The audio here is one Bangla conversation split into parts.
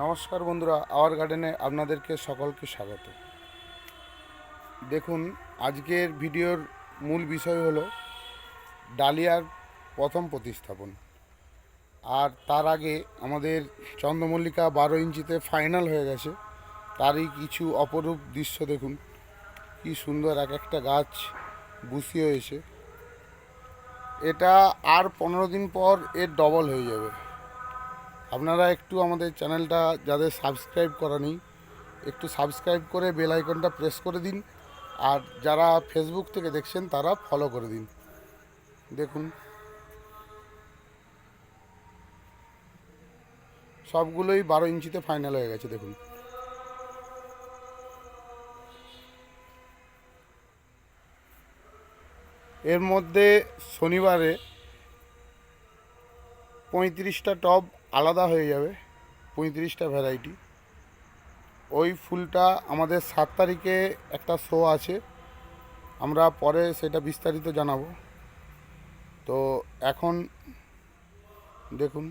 নমস্কার বন্ধুরা, আওয়ার গার্ডেনে আপনাদেরকে সকলকে স্বাগত। দেখুন, আজকের ভিডিওর মূল বিষয় হলো ডালিয়ার প্রথম প্রতিস্থাপন। আর তার আগে আমাদের চন্দ্রমল্লিকা বারো ইঞ্চিতে ফাইনাল হয়ে গেছে। তারই কিছু অপরূপ দৃশ্য দেখুন। কি সুন্দর এক একটা গাছ বুসি হয়েছে। এটা আর পনেরো দিন পর এর ডবল হয়ে যাবে। আপনারা একটু আমাদের চ্যানেলটা যাদের সাবস্ক্রাইব করা নেই, একটু সাবস্ক্রাইব করে বেল আইকনটা প্রেস করে দিন। আর যারা ফেসবুক থেকে দেখছেন, তারা ফলো করে দিন। দেখুন। সবগুলোই বারো ইঞ্চিতে ফাইনাল হয়ে গেছে, দেখুন। এর মধ্যে শনিবারে পঁয়ত্রিশটা টব আলাদা হয়ে যাবে পঁয়ত্রিশটা ভ্যারাইটি ওই ফুলটা আমাদের সাত তারিখে একটা শো আছে, আমরা পরে সেটা বিস্তারিত জানাব। তো এখন দেখুন।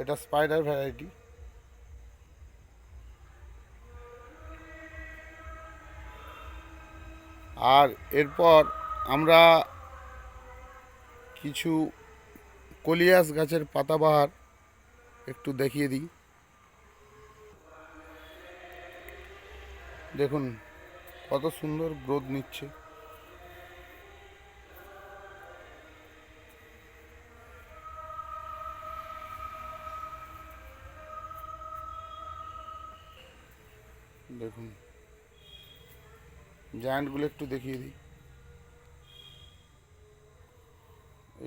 এটা স্পাইডার ভ্যারাইটি আর এরপর আমরা কিছু কলিয়াস গাছের পাতাবাহার একটু দেখিয়ে দিই। দেখুন, কত সুন্দর গ্রোথ নিচ্ছে। দেখুন। জায়ান্টগুলো একটু দেখিয়ে দিই।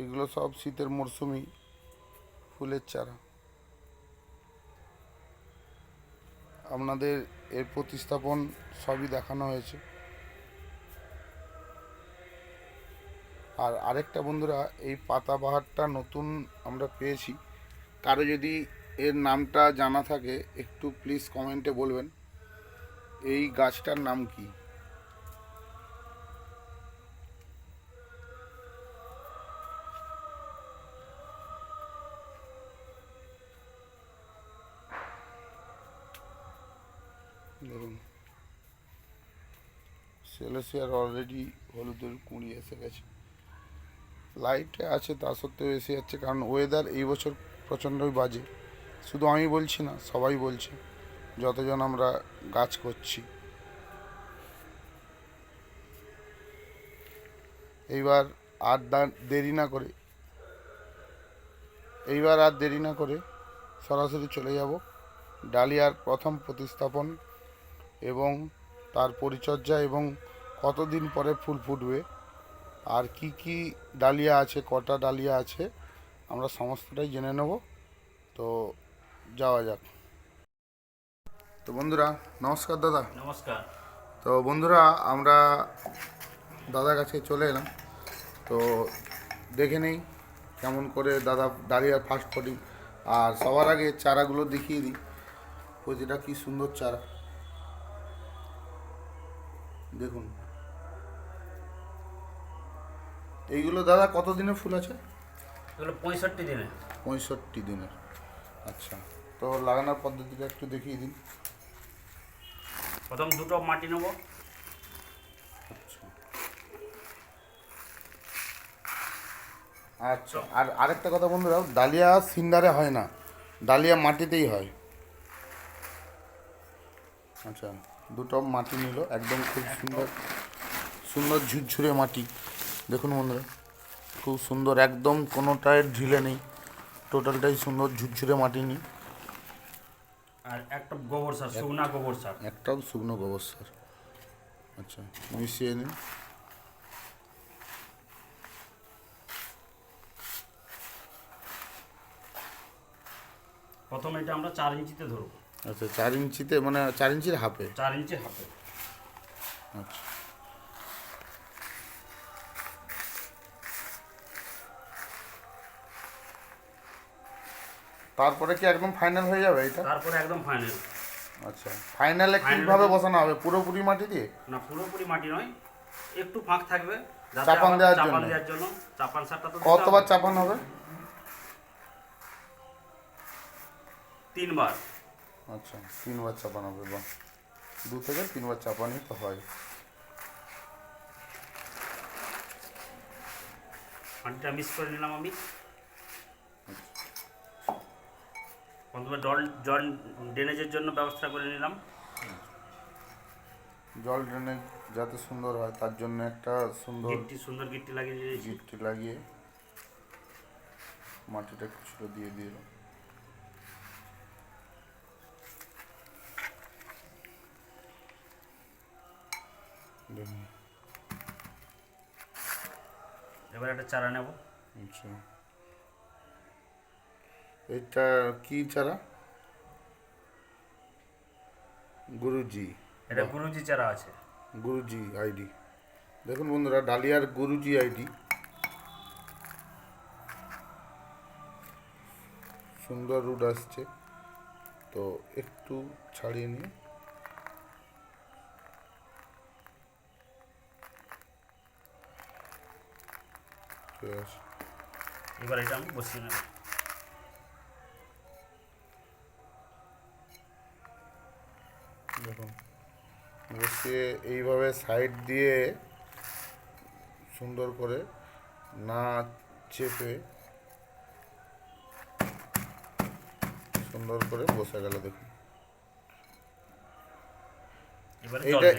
এগুলো সব শীতের মরশুমি ফুলের চারা। আপনাদের এর প্রতিস্থাপন সবই দেখানো হয়েছে। আর আরেকটা বন্ধুরা, এই পাতাবাহারটা নতুন আমরা পেয়েছি। কারও যদি এর নামটা জানা থাকে, একটু প্লিজ কমেন্টে বলবেন। এই গাছটার নাম কি? দেখুন। সেলেসিয়ার অলরেডি হলুদের কুঁড়ি এসে গেছে। লাইটে আছে, তা সত্ত্বেও এসে যাচ্ছে, কারণ ওয়েদার এই বছর প্রচণ্ডই বাজে। শুধু আমি বলছি না, সবাই বলছে, যতজন আমরা গাছ করছি। এইবার আর দেরি না করে, এইবার আর দেরি না করে সরাসরি চলে যাব। ডালিয়ার প্রথম প্রতিস্থাপন এবং তার পরিচর্যা এবং কতদিন পরে ফুল ফুটবে আর কি কি ডালিয়া আছে কটা ডালিয়া আছে আমরা সমস্তটাই জেনে নেব। তো যাওয়া যাক। তো বন্ধুরা নমস্কার দাদা। নমস্কার। তো বন্ধুরা আমরা দাদার কাছে চলে এলাম। তো দেখে নেই কেমন করে দাদা ডালিয়ার ফার্স্ট ফটিং আর সবার আগে চারাগুলো দেখিয়ে দিই। প্রতিটা কি সুন্দর চারা। দেখুন। এইগুলো দাদা কত দিনের ফুল আছে? এগুলো পঁয়ষট্টি দিনে। পঁয়ষট্টি দিনের। আচ্ছা তো লাগানোর পদ্ধতিটা একটু দেখিয়ে দিন। প্রথম দুটো মাটি নেব। আচ্ছা। আচ্ছা আর আরেকটা কথা বন্ধুরা ডালিয়া সিন্ডারে হয় না। ডালিয়া মাটিতেই হয়। আচ্ছা। দুটো মাটি নিল একদম খুব সুন্দর সুন্দর ঝুরঝুরে মাটি। দেখুন বন্ধুরা খুব সুন্দর একদম কোনোটায় ঢিলে নেই টোটালটাই সুন্দর ঝুরঝুরে মাটি নিই আর একটা গোবর সার শুকনো গোবর সার। একটাও শুকনো গোবর সার। আচ্ছা মিশিয়ে নিন। প্রথমে এটা আমরা চার ইঞ্চিতে ধরবো। আচ্ছা চার ইঞ্চিতে মানে চার ইঞ্চির হাফে? চার ইঞ্চি হাফে। আচ্ছা। তারপরে কি একদম ফাইনাল হয়ে যাবে এটা তারপরে একদম ফাইনাল আচ্ছা ফাইনালে কীভাবে বসানো হবে? পুরোপুরি মাটি দিয়ে? না পুরোপুরি মাটি নয় একটু ফাঁক থাকবে চাপান দেওয়ার চাপান দেওয়ার জন্য। চাপান সারটা তো কতবার চাপান হবে? তিনবার। আচ্ছা তিনবার চাপান হবে বা দু থেকে তিনবার চাপানি তো হয়। পানিটা মিক্স করে নিলাম আমি। প্রথমে জল জল ড্রেনেজের জন্য ব্যবস্থা করে নিলাম। জল ড্রেনেজ যাতে সুন্দর হয় তার জন্য একটা সুন্দর গিটটি সুন্দর গিটটি লাগিয়ে গিটটি লাগিয়ে মাটিটা কিছুটা দিয়ে দিয়ে দেখুন এবার একটা চারা নেব। আচ্ছা। এটা কি চারা? গুরুজি। এটা গুরুজি চারা আছে। গুরুজি আইডি। দেখুন বন্ধুরা ডালিয়ার গুরুজি আইডি। সুন্দর রুট আসছে। তো একটু ছাড়িয়ে নিয়ে আছে এবার এটা আমি বসিয়ে নেব। দেখুন বসিয়ে এইভাবে সাইড দিয়ে সুন্দর করে না চেপে সুন্দর করে বসে গেল দেখুন। দেব।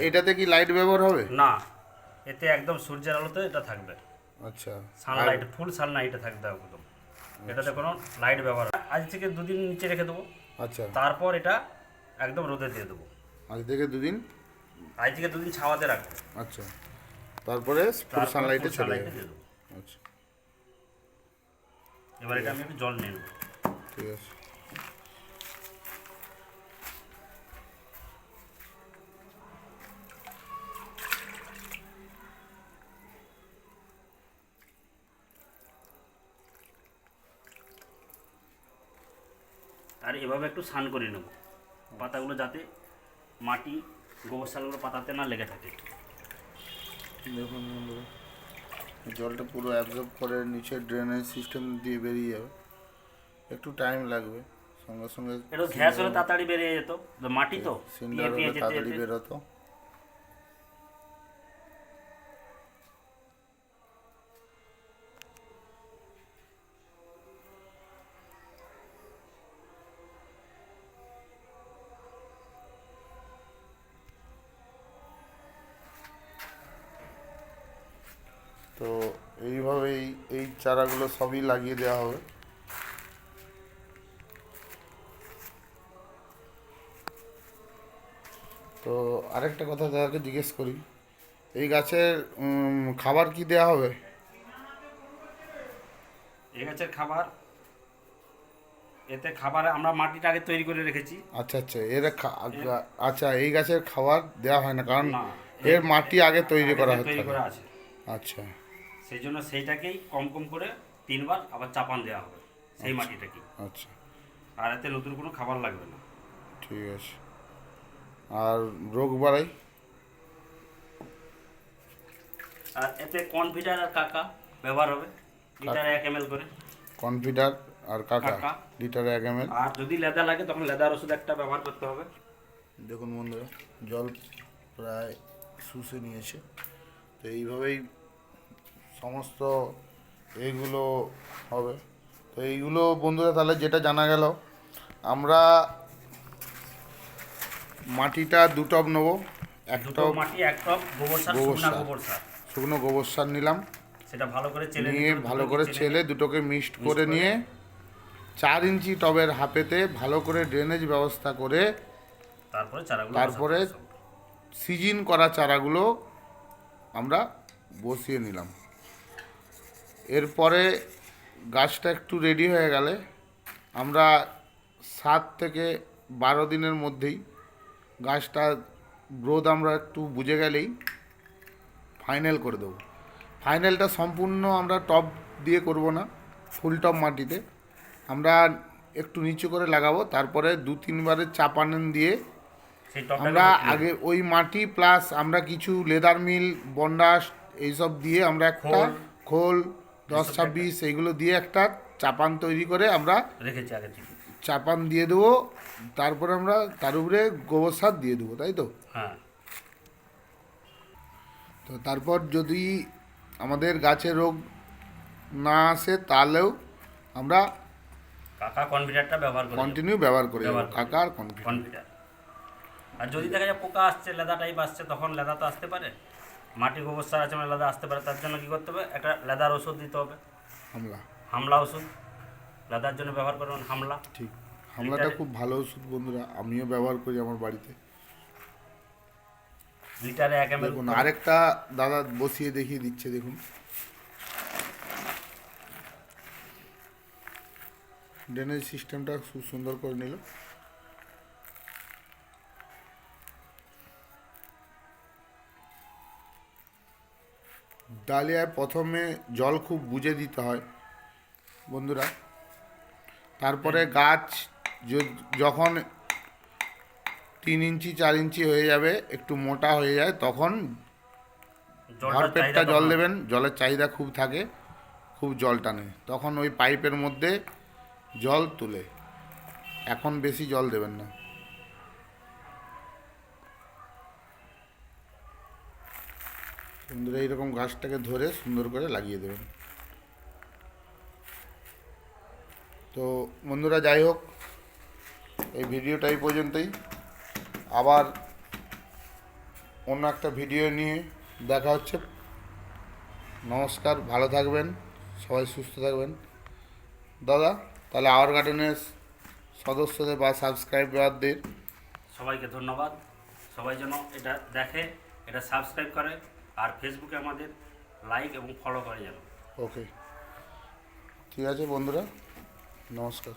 এটাতে কি লাইট ব্যবহার হবে? না এতে একদম সূর্যের আলোতে এটা থাকবে। আচ্ছা। সানলাইট ফুল সানলাইটে থাকবে একদম এটাতে কোনো লাইট ব্যবহার আজ থেকে দুদিন নিচে রেখে দেবো। আচ্ছা। তারপর এটা একদম রোদে দিয়ে দেবো। আজ থেকে দুদিন? আজ থেকে দুদিন ছাওয়াতে রাখব। আচ্ছা। তারপরে ফুল সানলাইটে চলে যাবে। আচ্ছা। এবার এটা আমি একটু জল নিয়ে নেব। ঠিক আছে। আর এভাবে একটু স্নান করে নেব। পাতাগুলো যাতে মাটি গোবর সারগুলো পাতাতে না লেগে থাকে। দেখুন জলটা পুরো অ্যাবজর্ব করে নিচে ড্রেনেজ সিস্টেম দিয়ে বেরিয়ে যাবে। একটু টাইম লাগবে সঙ্গে সঙ্গে এটা ঘ্যাস হলে তাড়াতাড়ি বেরিয়ে যেত। মাটি তো পিয়ে হলে তাড়াতাড়ি বেরোতো। তো এইভাবেই এই চারাগুলো সবই লাগিয়ে দেওয়া হবে। তো আরেকটা কথা দাদাকে জিজ্ঞেস করি এই গাছের খাবার কি দেওয়া হবে? এই গাছের খাবার এতে খাবারে আমরা মাটিটা আগে তৈরি করে রেখেছি। আচ্ছা আচ্ছা এর আচ্ছা এই গাছের খাবার দেওয়া হয় না কারণ এর মাটি আগে তৈরি করা হচ্ছে। আচ্ছা। সেই জন্য সেইটাকেই কম কম করে তিনবার আবার চাপান দেওয়া হবে সেই মাটিটাকে আচ্ছা। আর এতে নতুন কোনো খাবার লাগবে না। ঠিক আছে। আর রোগ বাড়াই আর এতে কনফিডার আর কাকা ব্যবহার হবে লিটারে এক এম করে। কনফিডার আর কাকা। লিটারে এক এম আর যদি লেদা লাগে তখন লেদার ওষুধ একটা ব্যবহার করতে হবে। দেখুন বন্ধুরা জল প্রায় শুষে নিয়েছে। তো এইভাবেই সমস্ত এইগুলো হবে তো এইগুলো বন্ধুরা তাহলে যেটা জানা গেল আমরা মাটিটা দু টব নেব এক টব মাটি এক টপ গোবর সার গোবর সার। শুকনো গোবর সার নিলাম সেটা ভালো করে চেলে নিয়ে ভালো করে ছেলে দুটোকে মিক্সড করে। নিয়ে চার ইঞ্চি টবের হাফেতে ভালো করে ড্রেনেজ ব্যবস্থা করে তারপরে চারাগুলো তারপরে। সিজন করা চারাগুলো আমরা বসিয়ে নিলাম এরপরে গাছটা একটু রেডি হয়ে গেলে আমরা সাত থেকে বারো দিনের মধ্যেই গাছটা গ্রোথ আমরা একটু বুঝে গেলেই ফাইনাল করে দেবো। ফাইনালটা সম্পূর্ণ আমরা টপ দিয়ে করব না ফুল টপ মাটিতে। আমরা একটু নিচু করে লাগাবো তারপরে দু তিনবারের চাপানেন দিয়ে আমরা আগে ওই মাটি প্লাস আমরা কিছু লেদার মিল বন্ডাস এইসব দিয়ে আমরা একটা খোল। দশ ছাব্বিশ এইগুলো দিয়ে একটা চাপান তৈরি করে আমরা রেখেছি আগে থেকে। চাপান দিয়ে দেবো তারপরে আমরা তার উপরে গোবর সার দিয়ে দেবো তাই তো? হ্যাঁ। তো তারপর যদি আমাদের গাছে রোগ না আসে তাহলেও আমরা কাকা কনভিটারটা ব্যবহার করে কন্টিনিউ ব্যবহার করে। কাকা আর কন্টিনিউ আর যদি দেখা যায় পোকা আসছে লেদা টাইপ আসছে তখন লেদা তো আসতে পারে? মাটি গোবর সার আছে মানে লেদা আসতে পারে তার জন্য কী করতে হবে? একটা লেদার ওষুধ দিতে হবে। হামলা। হামলা ওষুধ। লেদার জন্য ব্যবহার করবেন হামলা। ঠিক। হামলাটা খুব ভালো ওষুধ বন্ধুরা আমিও ব্যবহার করি আমার বাড়িতে। লিটারে এক এম দেখুন আরেকটা দাদা বসিয়ে দেখিয়ে দিচ্ছে দেখুন। ড্রেনেজ সিস্টেমটা খুব সুন্দর করে নিল। ডালিয়ায় প্রথমে জল খুব বুঝে দিতে হয় বন্ধুরা। তারপরে গাছ যখন তিন ইঞ্চি চার ইঞ্চি হয়ে যাবে একটু মোটা হয়ে যায় তখন ভরপেটটা জল দেবেন জলের চাহিদা খুব থাকে খুব জল টানে। তখন ওই পাইপের মধ্যে জল তুলে এখন বেশি জল দেবেন না। বন্ধুরা এইরকম গাছটাকে ধরে সুন্দর করে লাগিয়ে দেবেন। তো বন্ধুরা, যাই হোক, এই ভিডিওটা এই পর্যন্তই। আবার অন্য একটা ভিডিও নিয়ে দেখা হচ্ছে। নমস্কার, ভালো থাকবেন, সবাই সুস্থ থাকবেন। দাদা, তাহলে আওয়ার গার্ডেনের সদস্যদের বা সাবস্ক্রাইবারদের সবাইকে ধন্যবাদ। সবাই যেন এটা দেখে, এটা সাবস্ক্রাইব করে। আর ফেসবুকে আমাদের লাইক এবং ফলো করে যেন। ওকে। ঠিক আছে বন্ধুরা নমস্কার।